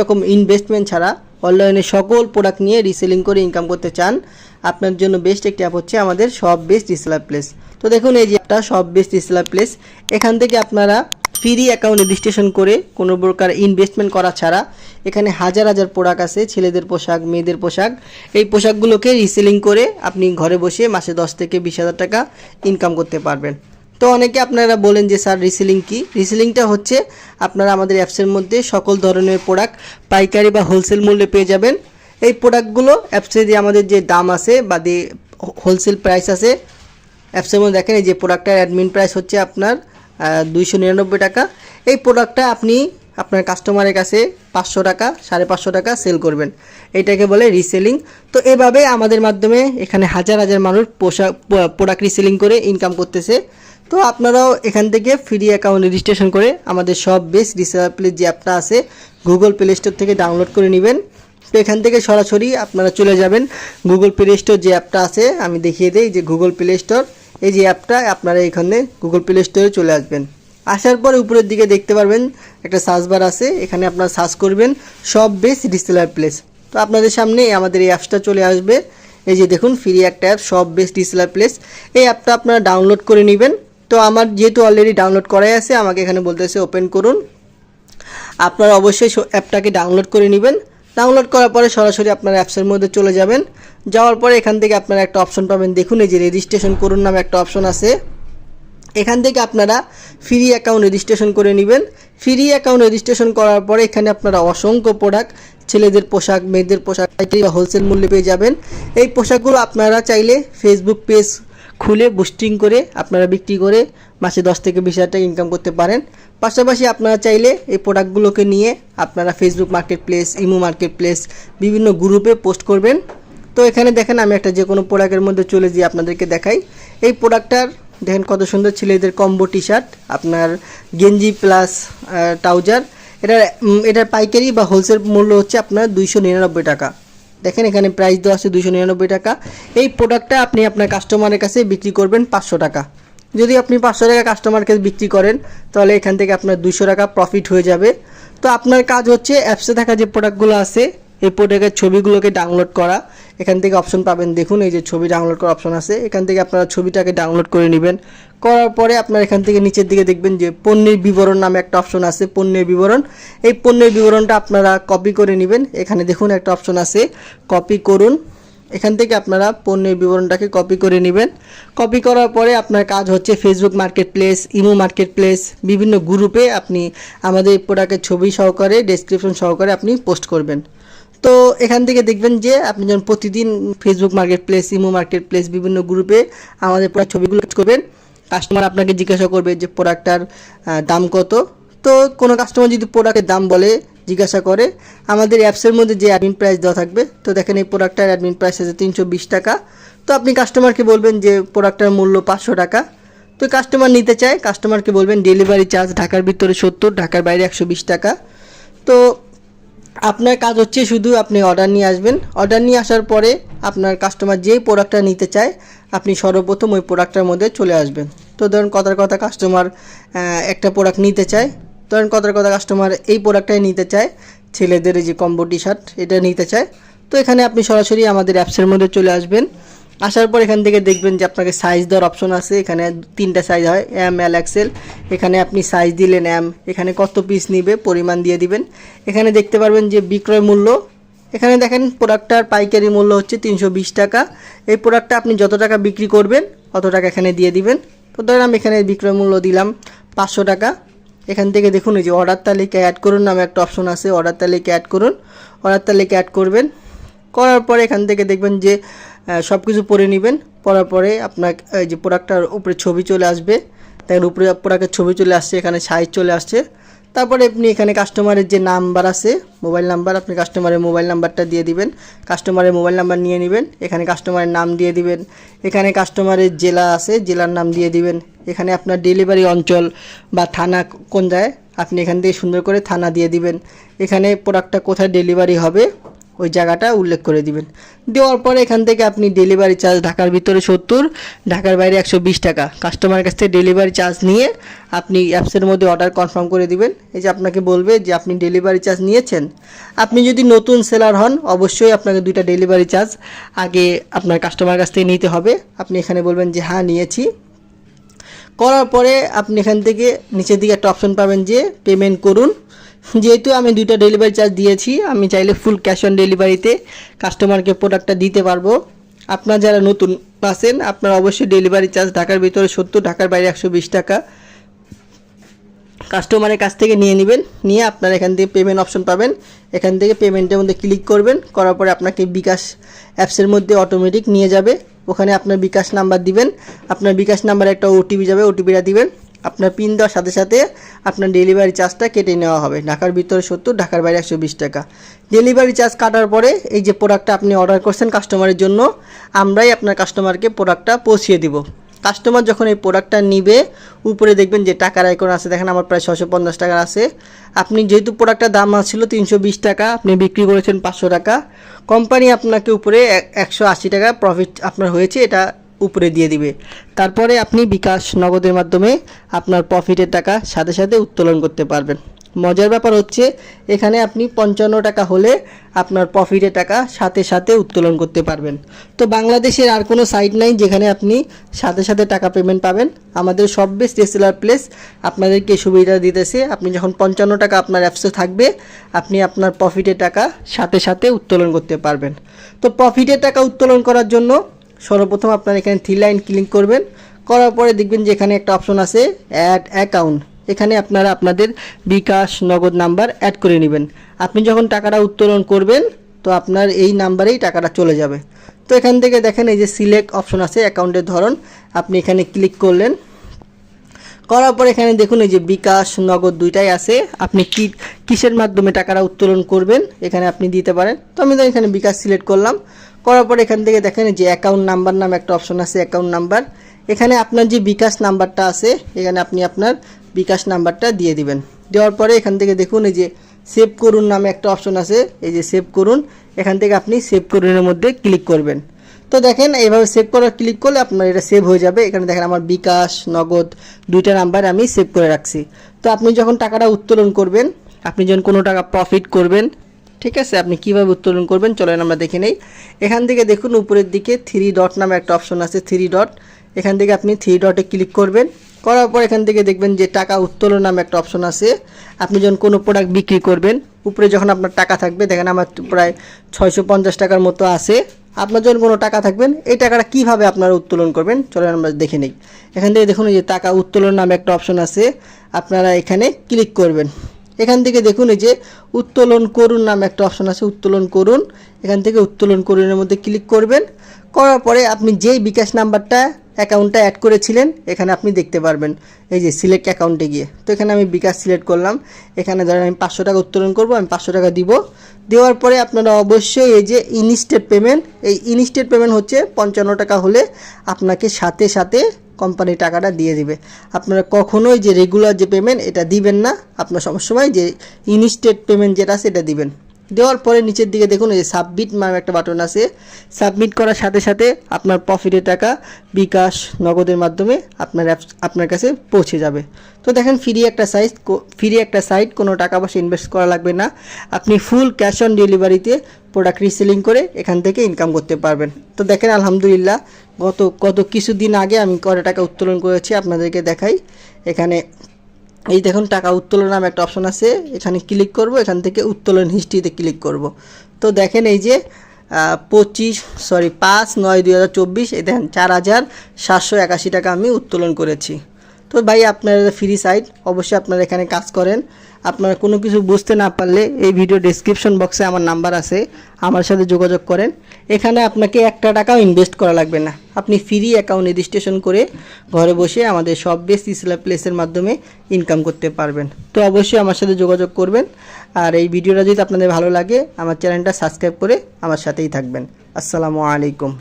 রকম ইনভেস্টমেন্ট ছাড়া অনলাইনে সকল প্রোডাক্ট নিয়ে রিসেলিং করে ইনকাম করতে চান, আপনার জন্য বেস্ট একটি অ্যাপ হচ্ছে আমাদের সব বেস্ট রিসেলার প্লেস তো দেখুন এই যে একটা সব বেস্ট রিসেলার প্লেস এখান থেকে আপনারা ফ্রি অ্যাকাউন্ট রেজিস্ট্রেশন করে কোনো প্রকার ইনভেস্টমেন্ট করা ছাড়া এখানে হাজার হাজার প্রোডাক্ট আছে, ছেলেদের পোশাক, মেয়েদের পোশাক, এই পোশাকগুলোকে রিসেলিং করে আপনি ঘরে বসে মাসে দশ থেকে বিশ হাজার টাকা ইনকাম করতে পারবেন। তো অনেকে আপনারা বলেন যে, স্যার রিসেলিং কি? রিসেলিংটা হচ্ছে আপনারা আমাদের অ্যাপসের মধ্যে সকল ধরনের প্রোডাক্ট পাইকারি বা হোলসেল মূল্যে পেয়ে যাবেন। এই প্রোডাক্টগুলো অ্যাপসে যে আমাদের যে দাম আছে বা যে হোলসেল প্রাইস আছে অ্যাপসের মধ্যে দেখেন এই যে প্রোডাক্টটার অ্যাডমিন প্রাইস হচ্ছে আপনার দুইশো নিরানব্বই টাকা। এই প্রোডাক্টটা আপনি আপনার কাস্টমারের কাছে পাঁচশো টাকা, সাড়ে পাঁচশো টাকা সেল করবেন। এটাকে বলে রিসেলিং তো এভাবে আমাদের মাধ্যমে এখানে হাজার হাজার মানুষ পোশাক প্রোডাক্ট রিসেলিং করে ইনকাম করতেছে। তো আপনারাও এখান থেকে ফ্রি অ্যাকাউন্ট রেজিস্ট্রেশন করে আমাদের সব রিসেলার প্লে যে অ্যাপটা আছে গুগল প্লে স্টোর থেকে ডাউনলোড করে নেবেন। তো এখান থেকে সরাসরি আপনারা চলে যাবেন গুগল প্লে স্টোর যে অ্যাপটা আছে, আমি দেখিয়ে দিই যে গুগল প্লে স্টোর এই যে অ্যাপটা, আপনারা এখানে গুগল প্লে স্টোরে চলে আসবেন। আসার পর উপরের দিকে দেখতে পারবেন একটা সার্চ বার আছে, এখানে আপনারা সার্চ করবেন সব বেস্ট রিসেলার প্লেস তো আপনাদের সামনে আমাদের এই অ্যাপসটা চলে আসবে। এই যে দেখুন ফ্রি একটা অ্যাপ সব বেস্ট রিসেলার প্লেস এই অ্যাপটা আপনারা ডাউনলোড করে নেবেন। তো আমার যেহেতু অলরেডি ডাউনলোড করাই আছে, আমাকে এখানে বলতেছে ওপেন করুন। আপনারা অবশ্যই অ্যাপটাকে ডাউনলোড করে নেবেন। ডাউনলোড করার পরে সরাসরি আপনার অ্যাপসের মধ্যে চলে যাবেন। যাওয়ার পরে এখান থেকে আপনারা একটা অপশন পাবেন। দেখুন এই যে রেজিস্ট্রেশন করুন নামে একটা অপশন আছে। এখান থেকে আপনারা ফ্রি অ্যাকাউন্ট রেজিস্ট্রেশন করে নেবেন। ফ্রি অ্যাকাউন্ট রেজিস্ট্রেশন করার পরে এখানে আপনারা অসংখ্য প্রোডাক্ট ছেলেদের পোশাক, মেয়েদের পোশাক বা হোলসেল মূল্যে পেয়ে যাবেন। এই পোশাকগুলো আপনারা চাইলে ফেসবুক পেজ খুলে বুস্টিং করে আপনারা বিক্রি করে মাসে দশ থেকে বিশ হাজার টাকা ইনকাম করতে পারেন। পাশাপাশি আপনারা চাইলে এই প্রোডাক্টগুলোকে নিয়ে আপনারা Facebook marketplace imo marketplace বিভিন্ন গ্রুপে পোস্ট করবেন। তো এখানে দেখেন আমি একটা যে কোনো প্রোডাক্টের মধ্যে চলে যাই আপনাদেরকে দেখাই। এই প্রোডাক্টটার দেখেন কত সুন্দর ছেলেদের কম্বো টি শার্ট আপনার গেঞ্জি প্লাস ট্রাউজার এটার এটার পাইকারি বা হোলসেল মূল্য হচ্ছে আপনার দুইশো নিরানব্বই টাকা। দেখেন এখানে প্রাইস দেওয়া আছে দুশো নিরানব্বই টাকা। এই প্রোডাক্টটা আপনি আপনার কাস্টমারের কাছে বিক্রি করবেন পাঁচশো টাকা। যদি আপনি পাঁচশো টাকা কাস্টমারকে বিক্রি করেন, তাহলে এখান থেকে আপনার দুশো টাকা প্রফিট হয়ে যাবে। তো আপনার কাজ হচ্ছে অ্যাপসে থাকা যে প্রোডাক্টগুলো আছে এই প্রোডাক্টের ছবিগুলোকে ডাউনলোড করা। এখান থেকে অপশন পাবেন, দেখুন, এই যে ছবি ডাউনলোড করার অপশন আছে। এখান থেকে আপনারা ছবিটাকে ডাউনলোড করে নেবেন। করার পরে আপনার এখান থেকে নিচের দিকে দেখবেন যে পণ্যের বিবরণ নামে একটা অপশন আছে, পণ্যের বিবরণ। এই পণ্যের বিবরণটা আপনারা কপি করে নেবেন। এখানে দেখুন, একটা অপশন আছে কপি করুন। এখান থেকে আপনারা পণ্যের বিবরণটাকে কপি করে নেবেন। কপি করার পরে আপনার কাজ হচ্ছে Facebook marketplace imo marketplace বিভিন্ন গ্রুপে আপনি আমাদের প্রোডাক্টের ছবি সহকারে ডেসক্রিপশন সহকারে আপনি পোস্ট করবেন। তো এখান থেকে দেখবেন যে আপনি যখন প্রতিদিন Facebook marketplace imo marketplace বিভিন্ন গ্রুপে আমাদের প্রোডাক্ট ছবিগুলো করবেন কাস্টমার আপনাকে জিজ্ঞাসা করবে যে প্রোডাক্টটার দাম কত। তো কোনো কাস্টমার যদি প্রোডাক্টের দাম বলে, জিজ্ঞাসা করে, আমাদের অ্যাপসের মধ্যে যে অ্যাডমিন প্রাইস দেওয়া থাকবে, তো দেখেন এই প্রোডাক্টটার অ্যাডমিন প্রাইস আছে তিনশো বিশ টাকা। তো আপনি কাস্টমারকে বলবেন যে প্রোডাক্টটার মূল্য পাঁচশো টাকা। তো কাস্টমার নিতে চায় কাস্টমারকে বলবেন ডেলিভারি চার্জ ঢাকার ভিতরে সত্তর, ঢাকার বাইরে একশো বিশ টাকা। তো আপনার কাজ হচ্ছে শুধু আপনি অর্ডার নিয়ে আসবেন। অর্ডার নিয়ে আসার পরে আপনার কাস্টমার যেই প্রোডাক্টটা নিতে চায়, আপনি সর্বপ্রথম ওই প্রোডাক্টটার মধ্যে চলে আসবেন। তো ধরুন কথার কথা কাস্টমার একটা প্রোডাক্ট নিতে চায়, ধরেন কথার কথা কাস্টমার এই প্রোডাক্টটাই নিতে চায়, ছেলেদের যে কম্বো টি শার্ট এটা নিতে চায়, তো এখানে আপনি সরাসরি আমাদের অ্যাপসের মধ্যে চলে আসবেন। আসার পর এখান থেকে দেখবেন যে আপনাকে সাইজ দেওয়ার অপশন আছে। এখানে তিনটা সাইজ হয় এম এল এক্সেল এখানে আপনি সাইজ দিলেন এম এখানে কত পিস নিবে, পরিমাণ দিয়ে দিবেন। এখানে দেখতে পারবেন যে বিক্রয় মূল্য। এখানে দেখেন প্রোডাক্টটার পাইকারি মূল্য হচ্ছে তিনশো বিশ টাকা। এই প্রোডাক্টটা আপনি যত টাকা বিক্রি করবেন, অত টাকা এখানে দিয়ে দিবেন। তো ধরেন আমি এখানে বিক্রয় মূল্য দিলাম পাঁচশো টাকা। এখান থেকে দেখুন এই যে অর্ডার তালিকা অ্যাড করুন নামে একটা অপশন আছে অর্ডার তালিকা অ্যাড করুন। অর্ডার তালিকা অ্যাড করবেন। করার পরে এখান থেকে দেখবেন যে সব কিছু পরে নেবেন। পরার পরে আপনার এই যে প্রোডাক্টটার উপরে ছবি চলে আসবে। দেখেন উপরে প্রোডাক্টের ছবি চলে আসছে, এখানে সাইজ চলে আসছে। তারপরে আপনি এখানে কাস্টমারের যে নাম্বার আছে মোবাইল নাম্বার আপনি কাস্টমারের মোবাইল নাম্বারটা দিয়ে দিবেন। কাস্টমারের মোবাইল নাম্বার নিয়ে নেবেন, এখানে কাস্টমারের নাম দিয়ে দিবেন। এখানে কাস্টমারের জেলা আছে, জেলার নাম দিয়ে দিবেন। এখানে আপনার ডেলিভারি অঞ্চল বা থানা কোন যায়, আপনি এখান থেকে সুন্দর করে থানা দিয়ে দিবেন। এখানে প্রোডাক্টটা কোথায় ডেলিভারি হবে ওই জায়গাটা উল্লেখ করে দিবেন। দেওয়ার পরে এখান থেকে আপনি ডেলিভারি চার্জ ঢাকার ভিতরে সত্তর, ঢাকার বাইরে একশো বিশ টাকা। কাস্টমারের কাছ থেকে ডেলিভারি চার্জ নিয়ে আপনি অ্যাপসের মধ্যে অর্ডার কনফার্ম করে দিবেন। এই যে আপনাকে বলবে যে আপনি ডেলিভারি চার্জ নিয়েছেন। আপনি যদি নতুন সেলার হন, অবশ্যই আপনাকে দুইটা ডেলিভারি চার্জ আগে আপনার কাস্টমার কাছ থেকে নিতে হবে। আপনি এখানে বলবেন যে হ্যাঁ নিয়েছি। করার পরে আপনি এখান থেকে নিচের দিকে একটা অপশন পাবেন যে পেমেন্ট করুন। যেহেতু আমি দুইটা ডেলিভারি চার্জ দিয়েছি, আমি চাইলে ফুল ক্যাশ অন ডেলিভারিতে কাস্টমারকে প্রোডাক্টটা দিতে পারব। আপনার যারা নতুন আছেন, আপনারা অবশ্যই ডেলিভারি চার্জ ঢাকার ভিতরে সত্তর, ঢাকার বাইরে একশো বিশ টাকা কাস্টমারের কাছ থেকে নিয়ে নেবেন। নিয়ে আপনারা এখান থেকে পেমেন্ট অপশন পাবেন। এখান থেকে পেমেন্টের মধ্যে ক্লিক করবেন। করার পরে আপনাকে বিকাশ অ্যাপসের মধ্যে অটোমেটিক নিয়ে যাবে। ওখানে আপনার বিকাশ নাম্বার দিবেন। আপনার বিকাশ নাম্বারে একটা ওটিপি যাবে ওটিপিটা দিবেন। আপনার পিন দেওয়ার সাথে সাথে আপনার ডেলিভারি চার্জটা কেটে নেওয়া হবে। ঢাকার ভিতরে সত্তর, ঢাকার বাইরে একশো বিশ টাকা। ডেলিভারি চার্জ কাটার পরে এই যে প্রোডাক্টটা আপনি অর্ডার করছেন কাস্টমারের জন্য, আমরাই আপনার কাস্টমারকে প্রোডাক্টটা পৌঁছিয়ে দিব। কাস্টমার যখন এই প্রোডাক্টটা নিবে, উপরে দেখবেন যে টাকার আইকন আছে। দেখেন আমার প্রায় ছশো পঞ্চাশ টাকার আছে। আপনি যেহেতু প্রোডাক্টটার দাম ছিল তিনশো বিশ টাকা, আপনি বিক্রি করেছেন পাঁচশো টাকা। কোম্পানি আপনাকে উপরে একশো আশি টাকা প্রফিট আপনার হয়েছে। এটা উপরে দিয়ে দিবে। তারপরে আপনি বিকাশ নগদের মাধ্যমে আপনার প্রফিটের টাকা সাথে সাথে উত্তোলন করতে পারবেন। মজার ব্যাপার হচ্ছে, এখানে আপনি পঞ্চান্ন টাকা হলে আপনার প্রফিটের টাকা সাথে সাথে উত্তোলন করতে পারবেন। তো বাংলাদেশের আর কোনো সাইট নাই যেখানে আপনি সাথে সাথে টাকা পেমেন্ট পাবেন। আমাদের সব বেস্ট রেসেলার প্লেস আপনাদেরকে সুবিধা দিতেছে। আপনি যখন পঞ্চান্ন টাকা আপনার অ্যাপসে থাকবে, আপনি আপনার প্রফিটের টাকা সাথে সাথে উত্তোলন করতে পারবেন। তো প্রফিটের টাকা উত্তোলন করার জন্য সর্বপ্রথম আপনার এখানে থ্রি লাইন ক্লিক করবেন। করার পরে দেখবেন যে এখানে একটা অপশন আছে অ্যাড অ্যাকাউন্ট এখানে আপনারা আপনাদের বিকাশ নগদ নাম্বার অ্যাড করে নেবেন। আপনি যখন টাকাটা উত্তোলন করবেন, তো আপনার এই নাম্বারেই টাকাটা চলে যাবে। তো এখান থেকে দেখেন এই যে সিলেক্ট অপশন আছে অ্যাকাউন্টের ধরন। আপনি এখানে ক্লিক করলেন। করার পর এখানে দেখুন এই যে বিকাশ নগদ দুইটাই আছে। আপনি কি, কিসের মাধ্যমে টাকাটা উত্তোলন করবেন, এখানে আপনি দিতে পারেন। তো আমি তো এখানে বিকাশ সিলেক্ট করলাম। করার পর এখান থেকে দেখেন যে অ্যাকাউন্ট নাম্বার নামে একটা অপশন আছে অ্যাকাউন্ট নাম্বার এখানে আপনার যে বিকাশ নাম্বারটা আছে, এখানে আপনি আপনার বিকাশ নাম্বারটা দিয়ে দিবেন। দেওয়ার পরে এখান থেকে দেখুন এই যে সেভ করুন নামে একটা অপশন আছে, এই যে সেভ করুন। এখান থেকে আপনি সেভ করুনের মধ্যে ক্লিক করবেন। তো দেখেন এইভাবে সেভ করার ক্লিক করলে আপনার এটা সেভ হয়ে যাবে। এখানে দেখেন আমার বিকাশ, নগদ দুইটা নাম্বার আমি সেভ করে রাখছি। তো আপনি যখন টাকাটা উত্তোলন করবেন, আপনি যখন কোনো টাকা প্রফিট করবেন ঠিক আছে? আপনি কীভাবে উত্তোলন করবেন? চলেন আমরা দেখে নেই। এখান থেকে দেখুন, উপরের দিকে থ্রি ডট নামে একটা অপশন আছে থ্রি ডট এখান থেকে আপনি থ্রি ডটে ক্লিক করবেন। করার পর এখান থেকে দেখবেন যে টাকা উত্তোলন নামে একটা অপশন আছে। আপনি যখন কোনো প্রোডাক্ট বিক্রি করবেন, উপরে যখন আপনার টাকা থাকবে, দেখেন আমার প্রায় ছয়শো পঞ্চাশ টাকার মতো আছে। আপনার যখন কোনো টাকা থাকবেন, এই টাকাটা কীভাবে আপনারা উত্তোলন করবেন? চলেন আমরা দেখে নিই। এখান থেকে দেখুন যে টাকা উত্তোলন নামে একটা অপশন আছে। আপনারা এখানে ক্লিক করবেন। এখান থেকে দেখুন এই যে উত্তোলন করুন নাম একটা অপশন আছে, উত্তোলন করুন। এখান থেকে উত্তোলন করুনের মধ্যে ক্লিক করবেন। করার পরে আপনি যেই বিকাশ নাম্বারটা অ্যাকাউন্টটা অ্যাড করেছিলেন, এখানে আপনি দেখতে পারবেন। এই যে সিলেক্ট অ্যাকাউন্টে গিয়ে। তো এখানে আমি বিকাশ সিলেক্ট করলাম। এখানে ধরেন আমি পাঁচশো টাকা উত্তোলন করব, আমি পাঁচশো টাকা দিব। দেওয়ার পরে আপনারা অবশ্যই এই যে ইনস্টেট পেমেন্ট এই ইনস্টেট পেমেন্ট হচ্ছে পঞ্চান্ন টাকা হলে আপনাকে সাথে সাথে কোম্পানি টাকাটা দিয়ে দিবে। আপনারা কখনোই যে রেগুলার যে পেমেন্ট এটা দিবেন না। আপনার সবসময় যে ইনস্টেট পেমেন্ট যেটা সেটা দিবেন। দেওয়ার পরে নিচের দিকে দেখুন এই সাবমিট নামে একটা বাটন আছে। সাবমিট করার সাথে সাথে আপনার প্রফিটের টাকা বিকাশ নগদের মাধ্যমে আপনার অ্যাপস আপনার কাছে পৌঁছে যাবে। তো দেখেন ফ্রি একটা সাইজ ফ্রি একটা সাইট কোনো টাকা পয়সা ইনভেস্ট করা লাগবে না। আপনি ফুল ক্যাশ অন ডেলিভারিতে প্রোডাক্ট রিসেলিং করে এখান থেকে ইনকাম করতে পারবেন। তো দেখেন আলহামদুলিল্লাহ, গত গত কিছুদিন আগে আমি কটা টাকা উত্তোলন করেছি, আপনাদেরকে দেখাই। এখানে এই দেখুন, টাকা উত্তোলন নামে একটা অপশন আছে। এখানে ক্লিক করব, এখান থেকে উত্তোলন হিস্ট্রিতে ক্লিক করব। তো দেখেন এই যে পঁচিশ সরি পাঁচ, নয়, দুই হাজার চব্বিশ, এই দেখেন, চার হাজার সাতশো একাশি টাকা আমি উত্তোলন করেছি। তো ভাই আপনারা ফ্রি সাইট অবশ্যই আপনারা এখানে কাজ করেন। আপনারা কোনো কিছু বুঝতে না পারলে এই ভিডিও ডেসক্রিপশন বক্সে আমার নাম্বার আছে, আমার সাথে যোগাযোগ করেন। এখানে আপনাকে একটা টাকাও ইনভেস্ট করা লাগবে না। আপনি ফ্রি অ্যাকাউন্ট রেজিস্ট্রেশন করে ঘরে বসে আমাদের সব বেস্ট ইসলা প্লেসের মাধ্যমে ইনকাম করতে পারবেন। তো অবশ্যই আমার সাথে যোগাযোগ করবেন। আর এই ভিডিওটা যদি আপনাদের ভালো লাগে, আমার চ্যানেলটা সাবস্ক্রাইব করে আমার সাথেই থাকবেন। আসসালামু আলাইকুম।